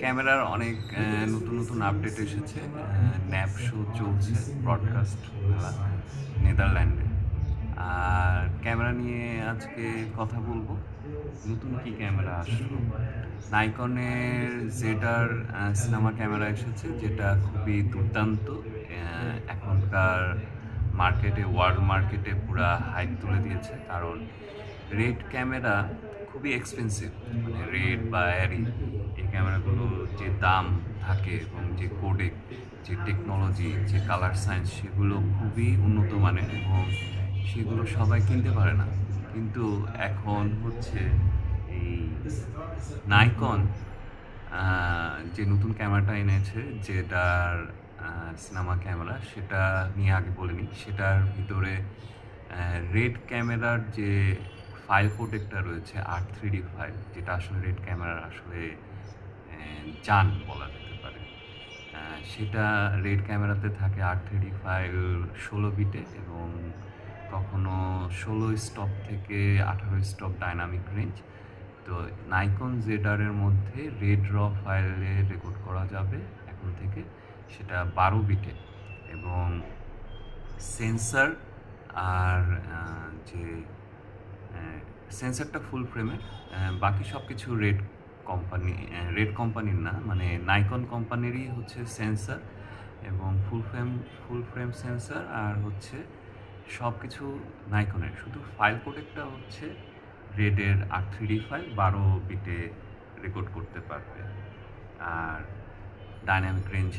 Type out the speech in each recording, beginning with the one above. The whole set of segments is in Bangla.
ক্যামেরার অনেক নতুন নতুন আপডেট এসেছে। ন্যাপ শো চলছে ব্রডকাস্ট খেলা নেদারল্যান্ডে আর ক্যামেরা নিয়ে আজকে কথা বলব। নতুন কি ক্যামেরা আসলো? নাইকনের জেটার সিনেমা ক্যামেরা এসেছে, যেটা খুবই দুর্দান্ত। এখনকার মার্কেটে ওয়ার্ল্ড মার্কেটে পুরা হাইপ তুলে দিয়েছে, কারণ রেড ক্যামেরা খুবই এক্সপেন্সিভ মানে রেড বা অ্যারি ক্যামেরাগুলো যে দাম থাকে এবং যে কোডেক যে টেকনোলজি যে কালার সায়েন্স সেগুলো খুবই উন্নত মানের এবং সেগুলো সবাই কিনতে পারে না। কিন্তু এখন হচ্ছে এই নাইকন যে নতুন ক্যামেরাটা এনেছে, যেটার সিনেমা ক্যামেরা সেটা নিয়ে আগে বলিনি, সেটার ভিতরে রেড ক্যামেরার যে ফাইল প্রোটেক্টটা রয়েছে আর থ্রি ডি ফাইল যেটা আসলে রেড ক্যামেরার আসলে জান বলা যেতে পারে। সেটা রেড ক্যামেরাতে থাকে আর থ্রি ফাইভ ষোলো বিটে এবং কখনো ষোলো স্টপ থেকে আঠারো স্টপ ডাইনামিক রেঞ্জ। তো নাইকন জেডারের মধ্যে রেড র ফাইলে রেকর্ড করা যাবে এখন থেকে সেটা বারো বিটে। এবং সেন্সার আর যে সেন্সারটা ফুল ফ্রেমের বাকি সব কিছু রেড কোম্পানি রেড কোম্পানির না মানে নাইকন কোম্পানিরই হচ্ছে সেন্সার এবং full frame full frame sensor আর হচ্ছে সব কিছু নাইকনের শুধু ফাইল কোডেকটা হচ্ছে রেডের আর থ্রি ফাইল বারো বিটে রেকর্ড করতে পারবে। আর ডাইনামিক রেঞ্জ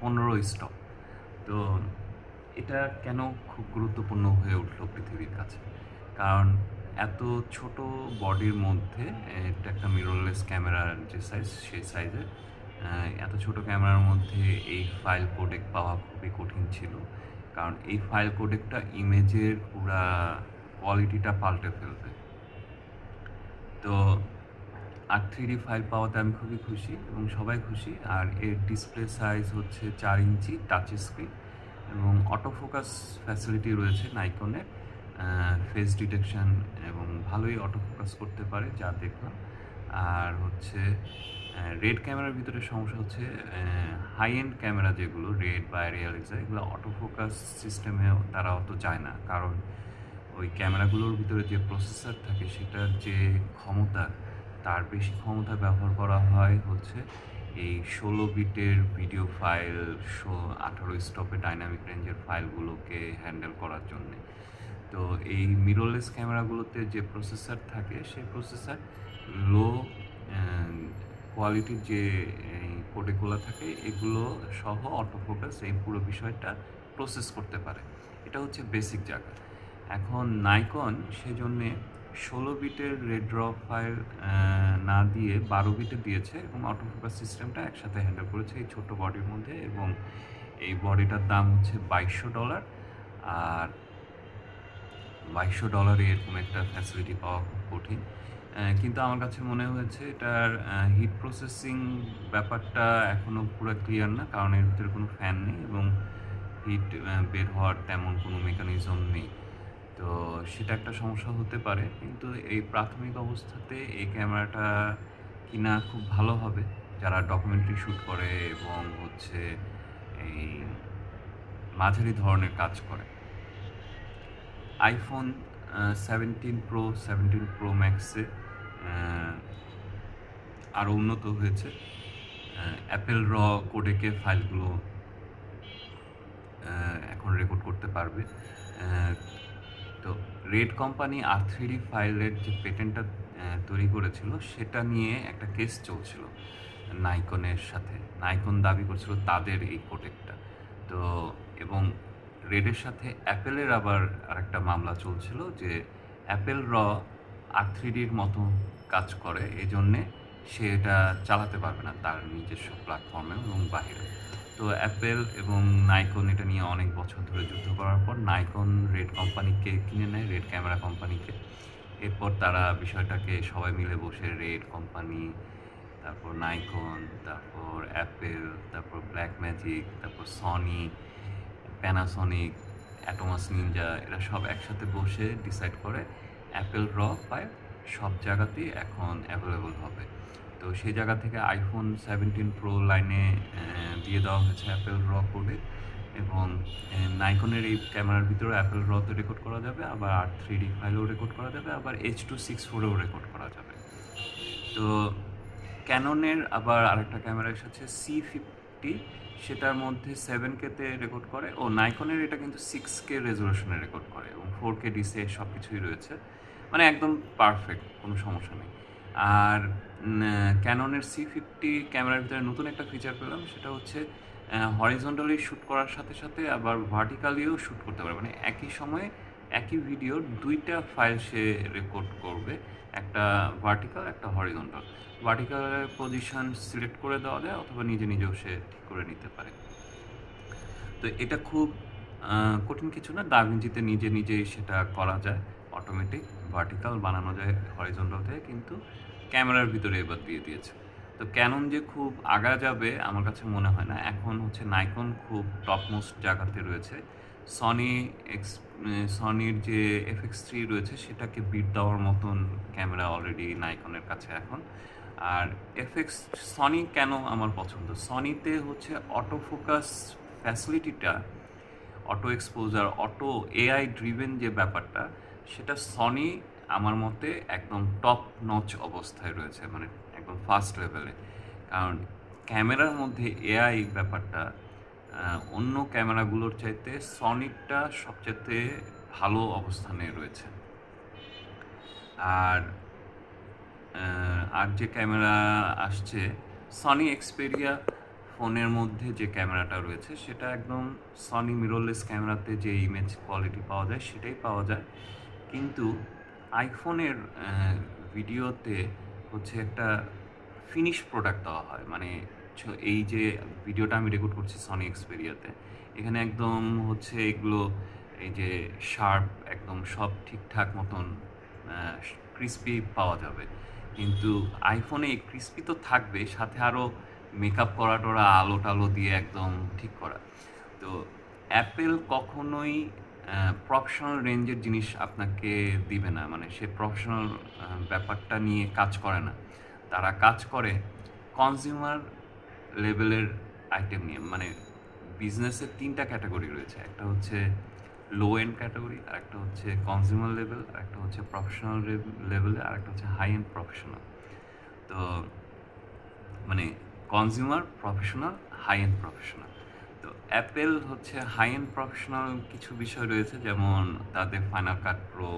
পনেরো স্টপ তো এটা কেন খুব গুরুত্বপূর্ণ হয়ে উঠল পৃথিবীর কাছে? কারণ এত ছোট বডির মধ্যে, এটা একটা মিররলেস ক্যামেরার যে সাইজ সেই সাইজের এত ছোট ক্যামেরার মধ্যে এই ফাইল কোডেক পাওয়া খুবই কঠিন ছিল। কারণ এই ফাইল কোডেকটা ইমেজের পুরা কোয়ালিটিটা পাল্টে ফেলবে। তো আর থ্রি ডি ফাইল পাওয়াতে আমি খুবই খুশি এবং সবাই খুশি। আর এর ডিসপ্লে সাইজ হচ্ছে চার ইঞ্চি টাচ স্ক্রিন এবং অটো ফোকাস ফ্যাসিলিটি রয়েছে নাইকনের ফেস ডিটেকশন এবং ভালোই অটো ফোকাস করতে পারে, যা দেখলাম। আর হচ্ছে রেড ক্যামেরার ভিতরে সমস্যা হচ্ছে হাই এন্ড ক্যামেরা যেগুলো রেড বা রিয়ালিজা এগুলো অটো ফোকাস সিস্টেমে তারা অত যায় না। কারণ ওই ক্যামেরাগুলোর ভিতরে যে প্রসেসর থাকে, সেটার যে ক্ষমতা, তার বেশি ক্ষমতা ব্যবহার করা হয় হচ্ছে এই ষোলো বিটের ভিডিও ফাইল আঠারো স্টপে ডাইনামিক রেঞ্জের ফাইলগুলোকে হ্যান্ডেল করার জন্য। তো এই মিররলেস ক্যামেরাগুলোতে যে প্রসেসর থাকে, সেই প্রসেসর লো কোয়ালিটির যে কোডেগুলো থাকে, এগুলো সহ অটোফোকাস এই পুরো বিষয়টা প্রসেস করতে পারে। এটা হচ্ছে বেসিক জায়গা। এখন নাইকন সেজন্যে ষোলো বিটের রেড ড্র ফাইল না দিয়ে বারো বিটে দিয়েছে এবং অটোফোকাস সিস্টেমটা একসাথে হ্যান্ডেল করেছে এই ছোট বডির মধ্যে এবং এই বডিটার দাম হচ্ছে বাইশশো ডলার। আর বাইশশো ডলারে এরকম একটা ফ্যাসিলিটি পাওয়া খুব কঠিন। কিন্তু আমার কাছে মনে হয়েছে এটার হিট প্রসেসিং ব্যাপারটা এখনও পুরো ক্লিয়ার না, কারণ এর ভিতরে কোনো ফ্যান নেই এবং হিট বের হওয়ার তেমন কোনো মেকানিজম নেই। তো সেটা একটা সমস্যা হতে পারে, কিন্তু এই প্রাথমিক অবস্থাতে এই ক্যামেরাটা কিনা খুব ভালো হবে। যারা ডকুমেন্টারি শ্যুট করে এবং হচ্ছে এই মাঝারি ধরনের কাজ করে। IPhone seventeen pro seventeen pro ম্যাক্সে আরও উন্নত হয়েছে। অ্যাপেল র কোডেকে ফাইলগুলো আহ, এখন রেকর্ড করতে পারবে। আহ, তো রেড কোম্পানি আর থ্রি ডি ফাইলের যে পেটেন্টটা তৈরি করেছিল সেটা নিয়ে একটা কেস চলছিল নাইকনের সাথে। নাইকন দাবি করছিল তাদের এই কোটেকটা তো এবং রেডের সাথে অ্যাপেলের আবার আরেকটা মামলা চলছিল যে অ্যাপেল র আর থ্রি ডির মতো কাজ করে এই জন্যে সে এটা চালাতে পারবে না তার নিজস্ব প্ল্যাটফর্মে এবং বাইরে তো অ্যাপেল এবং নাইকন এটা নিয়ে অনেক বছর ধরে যুদ্ধ করার পর নাইকন রেড কোম্পানিকে কিনে নেয়, রেড ক্যামেরা কোম্পানিকে। এরপর তারা বিষয়টাকে সবাই মিলে বসে রেড কোম্পানি, তারপর নাইকন, তারপর অ্যাপেল, তারপর ব্ল্যাক ম্যাজিক, তারপর সনি প্যানাসনিক অ্যাটোমাস নিনজা এরা সব একসাথে বসে ডিসাইড করে অ্যাপেল র পায়। সব জায়গাতেই এখন অ্যাভেলেবল হবে। তো সেই জায়গা থেকে আইফোন সেভেন্টিন প্রো লাইনে দিয়ে দেওয়া হয়েছে অ্যাপেল র কোডে এবং নাইকনের এই ক্যামেরার ভিতরে অ্যাপেল রতে রেকর্ড করা যাবে, আবার আর থ্রি ডি ফাইলেও রেকর্ড করা যাবে, আবার এইচ টু সিক্স ফোরেও রেকর্ড করা যাবে। তো ক্যাননের আবার আরেকটা ক্যামেরা এসেছে সি ফিফটি সেটার মধ্যে সেভেন কেতে রেকর্ড করে ও নাইকনের এটা কিন্তু সিক্স কে রেজলিউশনে রেকর্ড করে এবং ফোর কে ডিসে সব কিছুই রয়েছে। মানে একদম পারফেক্ট কোনো সমস্যা নেই। আর ক্যাননের সি ফিফটি ক্যামেরার ভিতরে নতুন একটা ফিচার পেলাম, সেটা হচ্ছে হরিজন্টালি শ্যুট করার সাথে সাথে আবার ভার্টিক্যালিও শ্যুট করতে পারে মানে একই সময়ে একই ভিডিওর দুইটা ফাইল সে রেকর্ড করবে। একটা ভার্টিক্যাল একটা হরিজন্টাল ভার্টিক্যালের পজিশন সিলেক্ট করে দেওয়া যায় অথবা নিজে নিজেও সে ঠিক করে নিতে পারে। তো এটা খুব কঠিন কিছু না। দাভিঞ্চিতে নিজে নিজেই সেটা করা যায়। অটোমেটিক ভার্টিক্যাল বানানো যায় হরিজন্টাল থেকে কিন্তু ক্যামেরার ভিতরে এবার দিয়ে দিয়েছে। তো ক্যানন যে খুব আগা যাবে, আমার কাছে মনে হয় না। এখন হচ্ছে নাইকন খুব টপমোস্ট জায়গাতে রয়েছে। সনি এক্স সনির যে এফএক্স থ্রি রয়েছে, সেটাকে বিট দেওয়ার মতন ক্যামেরা অলরেডি নাইকনের কাছে এখন। আর এফএক্স সনি কেন আমার পছন্দ? সনিতে হচ্ছে auto focus ফ্যাসিলিটিটা auto exposure auto AI driven যে ব্যাপারটা, সেটা সনি আমার মতে একদম টপ নচ অবস্থায় রয়েছে মানে একদম ফার্স্ট লেভেলে কারণ ক্যামেরার মধ্যে এআই ব্যাপারটা অন্য ক্যামেরাগুলোর চাইতে সনিকটা সবচেয়ে ভালো অবস্থানে রয়েছে। আর আর যে ক্যামেরা আসছে সনি এক্সপেরিয়া ফোনের মধ্যে যে ক্যামেরাটা রয়েছে, সেটা একদম সনি মিররলেস ক্যামেরাতে যে ইমেজ কোয়ালিটি পাওয়া যায়, সেটাই পাওয়া যায়। কিন্তু আইফোনের ভিডিওতে হচ্ছে একটা ফিনিশ প্রোডাক্ট দেওয়া হয়। মানে এই যে ভিডিওটা আমি রেকর্ড করছি সনি এক্সপেরিয়াতে এখানে একদম হচ্ছে এগুলো, এই যে শার্প একদম সব ঠিকঠাক মতন ক্রিস্পি পাওয়া যাবে। কিন্তু আইফোনে ক্রিস্পি তো থাকবে, সাথে আরও মেকআপ করা টরা আলো টালো দিয়ে একদম ঠিক করা। তো অ্যাপেল কখনোই প্রফেশনাল রেঞ্জের জিনিস আপনাকে দিবে না মানে সে প্রফেশনাল ব্যাপারটা নিয়ে কাজ করে না। তারা কাজ করে কনজিউমার লেভেলের আইটেম নিয়ে মানে বিজনেসের তিনটা ক্যাটাগরি রয়েছে। একটা হচ্ছে লো এন্ড ক্যাটাগরি আর একটা হচ্ছে কনজিউমার লেভেল আর একটা হচ্ছে প্রফেশনাল লেভেলে আর একটা হচ্ছে হাই এন্ড প্রফেশনাল তো মানে consumer professional high end professional তো অ্যাপেল হচ্ছে হাই এন্ড প্রফেশনাল কিছু বিষয় রয়েছে, যেমন তাদের ফাইনাল কাট প্রো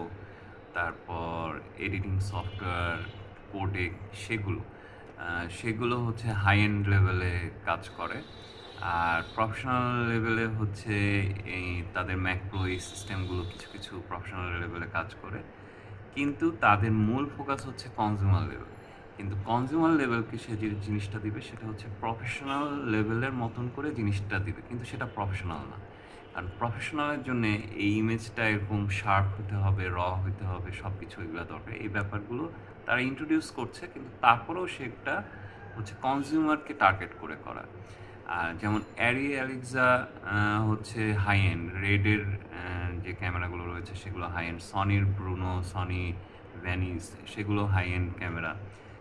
তারপর এডিটিং সফটওয়্যার কোডেক সেগুলো। সেগুলো হচ্ছে হাই এন্ড লেভেলে কাজ করে। আর প্রফেশনাল লেভেলে হচ্ছে এই তাদের ম্যাক্রো এই সিস্টেমগুলো কিছু কিছু প্রফেশনাল লেভেলে কাজ করে। কিন্তু তাদের মূল ফোকাস হচ্ছে কনজিউমার লেভেল কিন্তু কনজিউমার লেভেলকে সে যে জিনিসটা দিবে, সেটা হচ্ছে প্রফেশনাল লেভেলের মতন করে জিনিসটা দিবে। কিন্তু সেটা প্রফেশনাল না। কারণ প্রফেশনালের জন্য এই ইমেজটা এরকম শার্প হতে হবে র হতে হবে সব কিছু এগুলো দরকার। এই ব্যাপারগুলো তারা ইন্ট্রোডিউস করছে, কিন্তু তারপরেও সেটা হচ্ছে কনজিউমারকে টার্গেট করে করা। আর যেমন অ্যারি অ্যালেক্সা হচ্ছে হাই এন্ড রেডের যে ক্যামেরাগুলো রয়েছে সেগুলো হাই এন্ড সনির ব্রুনো সনি ভ্যানিস সেগুলো হাই এন্ড ক্যামেরা।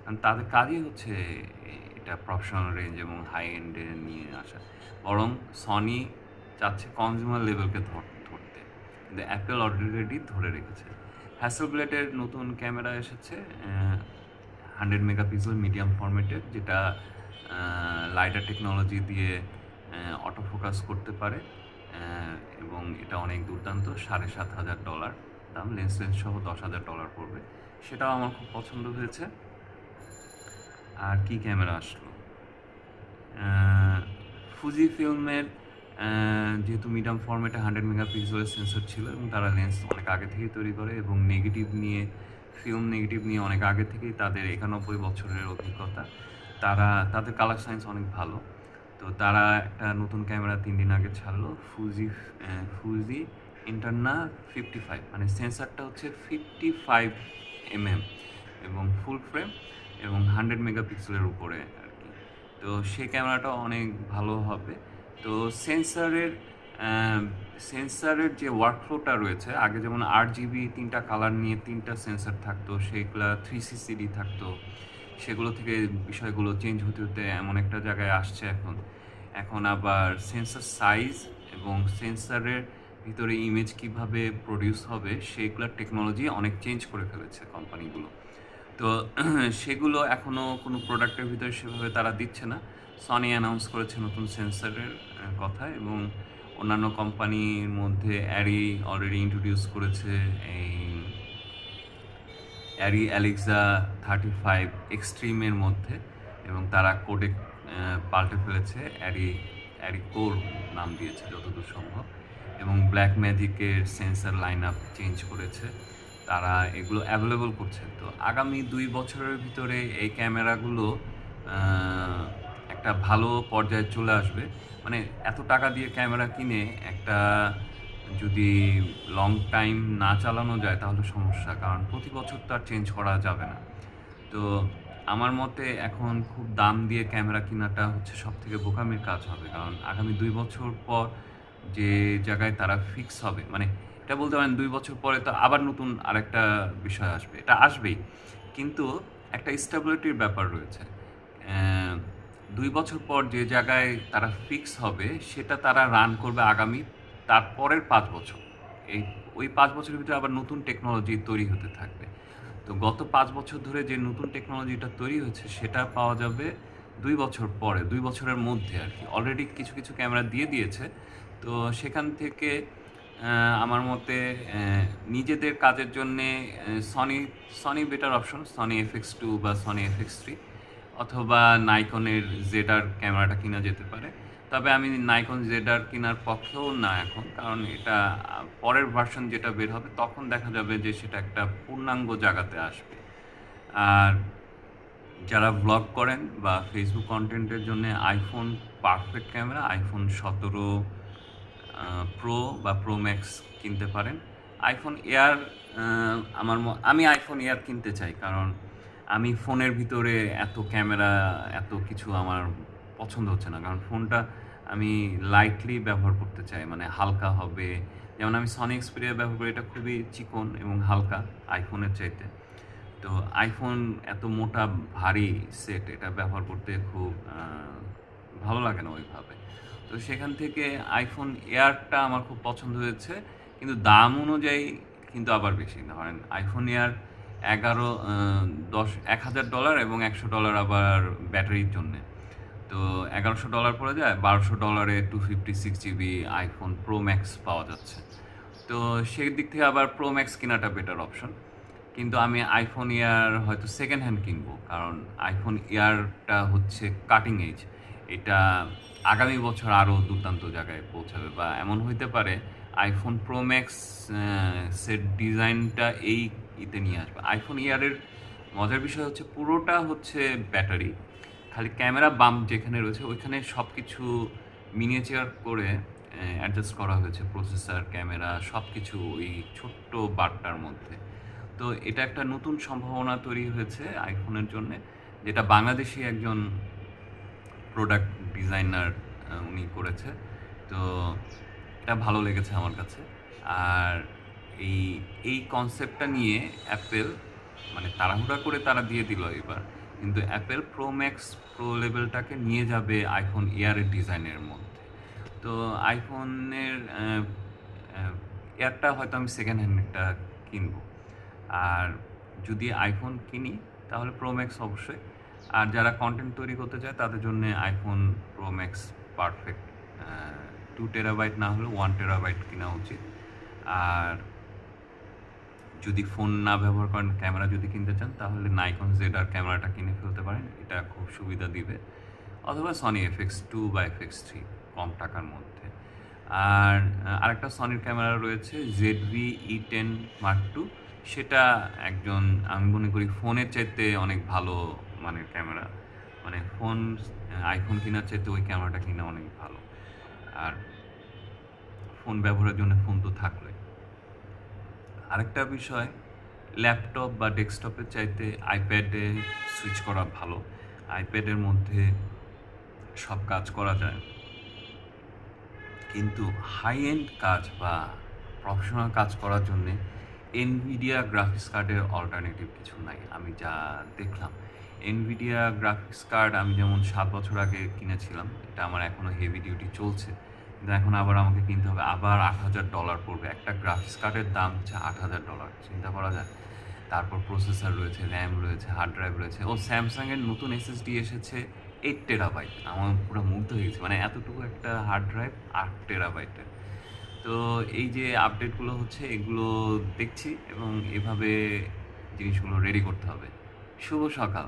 কারণ তাদের কাজই হচ্ছে এটা প্রফেশনাল রেঞ্জ এবং হাই এন্ডে নিয়ে আসা। বরং সনি চাচ্ছে কনজিউমার লেভেলকে ধরতে। কিন্তু অ্যাপেল অলরেডি ধরে রেখেছে। হ্যাসেলব্লেডের নতুন ক্যামেরা এসেছে হান্ড্রেড মেগাপিক্সেল মিডিয়াম ফরম্যাটের যেটা লাইটার টেকনোলজি দিয়ে অটো ফোকাস করতে পারে এবং এটা অনেক দুর্দান্ত, সাড়ে সাত হাজার ডলার দাম লেন্স লেন্স সহ দশ হাজার ডলার পড়বে। সেটাও আমার খুব পছন্দ হয়েছে। আর কি ক্যামেরা আসলো? ফুজি ফিল্মের যেহেতু মিডিয়াম ফরম্যাটে হান্ড্রেড মেগাপিক্সেলের সেন্সর ছিল এবং তারা লেন্স অনেক আগে থেকেই তৈরি করে এবং নেগেটিভ নিয়ে ফিল্ম নেগেটিভ নিয়ে অনেক আগে থেকেই তাদের একানব্বই বছরের অভিজ্ঞতা। তারা, তাদের কালার সায়েন্স অনেক ভালো। তো তারা একটা নতুন ক্যামেরা তিন দিন আগে ছাড়লো Fuji Fuji Eterna fifty five মানে সেন্সারটা হচ্ছে ফিফটি ফাইভ এমএম এবং ফুল ফ্রেম এবং হান্ড্রেড মেগাপিক্সেলের উপরে আর কি। তো সেই ক্যামেরাটা অনেক ভালো হবে। তো সেন্সারের সেন্সারের যে ওয়ার্কফ্লোটা রয়েছে, আগে যেমন আট জিবি তিনটা কালার নিয়ে তিনটা সেন্সার থাকতো, সেইগুলা থ্রি সিসিডি থাকতো, সেগুলো থেকে বিষয়গুলো চেঞ্জ হতে হতে এমন একটা জায়গায় আসছে এখন। এখন আবার সেন্সার সাইজ এবং সেন্সারের ভিতরে ইমেজ কীভাবে প্রডিউস হবে, সেইগুলোর টেকনোলজি অনেক চেঞ্জ করে ফেলেছে কোম্পানিগুলো তো সেগুলো এখনও কোনো প্রোডাক্টের ভিতরে সেভাবে তারা দিচ্ছে না। সনি অ্যানাউন্স করেছে নতুন সেন্সারের কথা এবং অন্যান্য কোম্পানির মধ্যে অ্যারি অলরেডি ইন্ট্রোডিউস করেছে এই অ্যারি অ্যালেক্সা থার্টি ফাইভ এক্সট্রিমের মধ্যে এবং তারা কোডে পাল্টে ফেলেছে। অ্যারি অ্যারি কোর নাম দিয়েছে যতদূর সম্ভব এবং ব্ল্যাক ম্যাজিকের সেন্সার লাইন আপ চেঞ্জ করেছে। তারা এগুলো অ্যাভেলেবল করছে। তো আগামী দুই বছরের ভিতরে এই ক্যামেরাগুলো একটা ভালো পর্যায়ে চলে আসবে। মানে এত টাকা দিয়ে ক্যামেরা কিনে একটা যদি লং টাইম না চালানো যায় তাহলে সমস্যা, কারণ প্রতি বছর তো আর চেঞ্জ করা যাবে না। তো আমার মতে এখন খুব দাম দিয়ে ক্যামেরা কেনাটা হচ্ছে সব থেকে বোকামির কাজ হবে, কারণ আগামী দুই বছর পর যে জায়গায় তারা ফিক্স হবে মানে এটা বলতে পারেন দুই বছর পরে তো আবার নতুন আরেকটা বিষয় আসবে, এটা আসবেই। কিন্তু একটা স্টেবিলিটির ব্যাপার রয়েছে। দুই বছর পর যে জায়গায় তারা ফিক্স হবে, সেটা তারা রান করবে আগামী তারপরের পাঁচ বছর। এই, ওই পাঁচ বছরের ভিতরে আবার নতুন টেকনোলজি তৈরি হতে থাকবে। তো গত পাঁচ বছর ধরে যে নতুন টেকনোলজিটা তৈরি হচ্ছে সেটা পাওয়া যাবে দুই বছর পরে, দুই বছরের মধ্যে আর কি। অলরেডি কিছু কিছু ক্যামেরা দিয়ে দিয়েছে। তো সেখান থেকে আমার মতে নিজেদের কাজের জন্যে Sony Sony better option Sony FX two বা সনি এফ এক্স থ্রি অথবা নাইকনের জেডার ক্যামেরাটা কিনা যেতে পারে। তবে আমি নাইকন জেডার কেনার পক্ষেও না এখন, কারণ এটা পরের ভার্সন যেটা বের হবে, তখন দেখা যাবে যে সেটা একটা পূর্ণাঙ্গ জায়গাতে আসবে। আর যারা ব্লগ করেন বা ফেসবুক কন্টেন্টের জন্য আইফোন পারফেক্ট ক্যামেরা আইফোন সতেরো প্রো বা প্রো ম্যাক্স কিনতে পারেন। আইফোন এয়ার আমার আমি আইফোন এয়ার কিনতে চাই, কারণ আমি ফোনের ভিতরে এত ক্যামেরা, এত কিছু আমার পছন্দ হচ্ছে না। কারণ ফোনটা আমি লাইটলি ব্যবহার করতে চাই মানে হালকা হবে। যেমন আমি সনি এক্সপিরিয়া ব্যবহার করি, এটা খুবই চিকন এবং হালকা আইফোনের চাইতে। তো আইফোন এত মোটা, ভারী সেট এটা ব্যবহার করতে খুব ভালো লাগে না ওইভাবে। তো সেখান থেকে আইফোন এয়ারটা আমার খুব পছন্দ হয়েছে। কিন্তু দাম অনুযায়ী কিন্তু আবার বেশি ধরেন আইফোন এয়ার এগারো দশ, এক হাজার ডলার এবং একশো ডলার আবার ব্যাটারির জন্যে। তো এগারোশো ডলার পড়ে যায়, বারোশো ডলারে two fifty six GB iPhone pro max পাওয়া যাচ্ছে। তো সেই দিক থেকে আবার প্রো ম্যাক্স কেনাটা বেটার অপশন কিন্তু আমি আইফোন ইয়ার হয়তো সেকেন্ড হ্যান্ড কিনবো, কারণ আইফোন ইয়ারটা হচ্ছে কাটিং এজ এটা আগামী বছর আরও দুর্দান্ত জায়গায় পৌঁছাবে বা এমন হইতে পারে আইফোন প্রো ম্যাক্স সেট ডিজাইনটা এই ইতে নিয়ে আসবে। আইফোন ইয়ারের মজার বিষয় হচ্ছে পুরোটা হচ্ছে ব্যাটারি। খালি ক্যামেরা বাম যেখানে রয়েছে ওইখানে সব কিছু মিনিয়েচার করে অ্যাডজাস্ট করা হয়েছে। প্রসেসর ক্যামেরা সব কিছু ওই ছোট্ট বারটার মধ্যে। তো এটা একটা নতুন সম্ভাবনা তৈরি হয়েছে আইফোনের জন্য, যেটা বাংলাদেশি একজন প্রোডাক্ট ডিজাইনার উনি করেছে। তো এটা ভালো লেগেছে আমার কাছে। আর এই এই কনসেপ্টটা নিয়ে অ্যাপেল মানে তাড়াহুড়া করে তারা দিয়ে দিল এবার। কিন্তু অ্যাপেল প্রো ম্যাক্স প্রো লেভেলটাকে নিয়ে যাবে আইফোন এয়ারের ডিজাইনের মধ্যে। তো আইফোনের এয়ারটা হয়তো আমি সেকেন্ড হ্যান্ড একটা কিনবো। আর যদি আইফোন কিনি, তাহলে প্রো ম্যাক্স অবশ্যই। আর যারা কন্টেন্ট তৈরি করতে চায়, তাদের জন্য iPhone pro max perfect two terabyte না হলে ওয়ান টেরাবাইট কেনা উচিত। আর যদি ফোন না ব্যবহার করেন, ক্যামেরা যদি কিনতে চান, তাহলে নাইকন জেড আর ক্যামেরাটা কিনে ফেলতে পারেন। এটা খুব সুবিধা দিবে। অথবা সনি এফএক্স টু বা এফএক্স থ্রি কম টাকার মধ্যে। আর আরেকটা সনির ক্যামেরা রয়েছে Z V E ten mark two সেটা একজন, আমি মনে করি ফোনের চাইতে অনেক ভালো মানে ক্যামেরা। মানে ফোন আইফোন কেনার চাইতে ওই ক্যামেরাটা কিনা অনেক ভালো। আর ফোন ব্যবহারের জন্য ফোন তো থাকলে আরেকটা বিষয়, ল্যাপটপ বা ডেস্কটপের চাইতে আইপ্যাডে সুইচ করা ভালো। আইপ্যাডের মধ্যে সব কাজ করা যায়। কিন্তু হাই এন্ড কাজ বা প্রফেশনাল কাজ করার জন্যে এনভিডিয়া গ্রাফিক্স কার্ডের অল্টারনেটিভ কিছু নাই। আমি যা দেখলাম এনভিডিয়া গ্রাফিক্স কার্ড আমি যেমন সাত বছর আগে কিনেছিলাম, এটা আমার এখনও হেভি ডিউটি চলছে। এখন আবার আমাকে কিনতে হবে। আবার আট হাজার ডলার পড়বে। একটা গ্রাফিক্স কার্ডের দাম হচ্ছে আট হাজার ডলার চিন্তা করা যায় তারপর প্রসেসর রয়েছে র্যাম রয়েছে হার্ড ড্রাইভ রয়েছে। ও স্যামসাংয়ের নতুন এসএসডি এসেছে এইট টেরাবাইট আমার পুরো মুগ্ধ হয়ে গেছে। মানে এতটুকু একটা হার্ড ড্রাইভ আট টেরাবাইটের তো এই যে আপডেটগুলো হচ্ছে, এগুলো দেখছি এবং এভাবে জিনিসগুলো রেডি করতে হবে। শুভ সকাল।